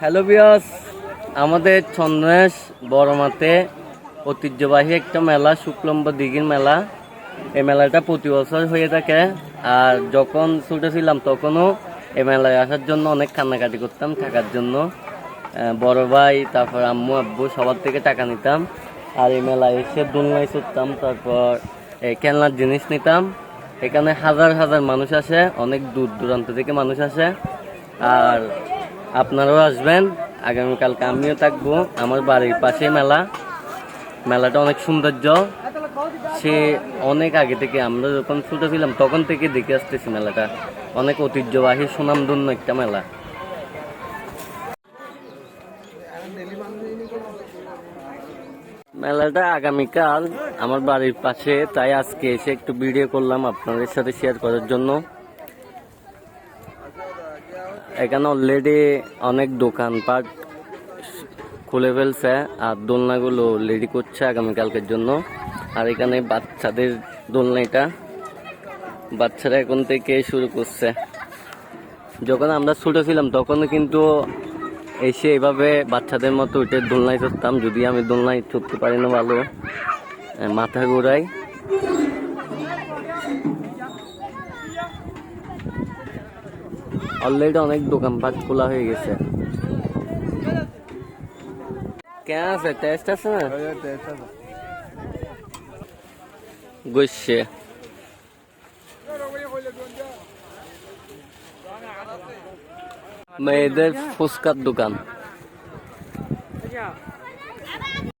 Hello বিয়াস আমাদের চন্দ্রেশ বড়মাতে ঐতিহ্যবাহী একটা মেলা শুক্লম্ব দিঘির মেলা। এই মেলাটা প্রতি বছর হয়ে থাকে। আর যখন ছোটো ছিলাম, তখনও এই মেলায় আসার জন্য অনেক কান্নাকাটি করতাম, থাকার জন্য। বড় ভাই, তারপর আম্মু, আব্বু, সবার থেকে টাকা নিতাম। আর এই মেলায় এসে দোলনায় চড়তাম তারপর এই খেলনার জিনিস নিতাম। এখানে হাজার হাজার মানুষ আসে, অনেক দূর দূরান্ত থেকে মানুষ আসে। আর আপনারাও আসবেন। আগামীকালকে আমিও থাকব। আমার বাড়ির পাশে মেলা। মেলাটা অনেক সৌন্দর্য। সে অনেক আগে থেকে আমরা যখন ছোট ছিলাম, তখন থেকে দেখে আসতেছি মেলাটা। অনেক ঐতিহ্যবাহী, সুনামধন্য একটা মেলা। মেলাটা আগামীকাল আমার বাড়ির পাশে। তাই আজকে এসে একটু ভিডিও করলাম আপনাদের সাথে শেয়ার করার জন্য। এখানে অলরেডি অনেক দোকানপাট খুলে ফেলছে আর দোলনাগুলো রেডি করছে আগামীকালকের জন্য। আর এখানে বাচ্চাদের দোলনা এটা। বাচ্চারা এখন থেকে শুরু করছে। যখন আমরা ছোট ছিলাম, তখনও কিন্তু এসে এভাবে বাচ্চাদের মতো উঠে দোলনায় চড়তাম যদি আমি দোলনায় চড়তে পারি না ভালো মাথা ঘোরাই অলরেডি অনেক দোকান পাট খোলা হয়ে গেছে। কেন আছে? টেস্ট আছে না? হ্যাঁ, হ্যাঁ, গৈছে মেয়েদের ফুচকার দোকান।